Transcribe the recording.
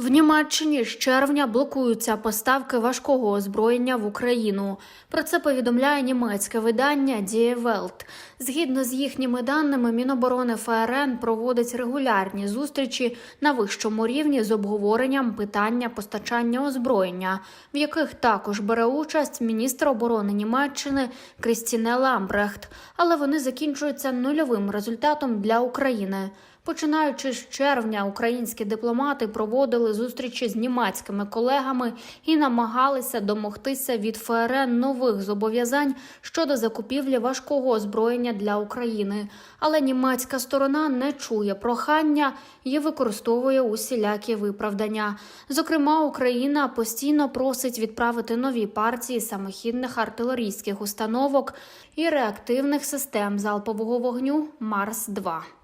В Німеччині з червня блокуються поставки важкого озброєння в Україну. Про це повідомляє німецьке видання Die Welt. Згідно з їхніми даними, Міноборони ФРН проводить регулярні зустрічі на вищому рівні з обговоренням питання постачання озброєння, в яких також бере участь міністр оборони Німеччини Крістіне Ламбрехт. Але вони закінчуються нульовим результатом для України. Починаючи з червня, українські дипломати проводили зустрічі з німецькими колегами і намагалися домогтися від ФРН нових зобов'язань щодо закупівлі важкого озброєння для України. Але німецька сторона не чує прохання і використовує усілякі виправдання. Зокрема, Україна постійно просить відправити нові партії самохідних артилерійських установок і реактивних систем залпового вогню Марс 2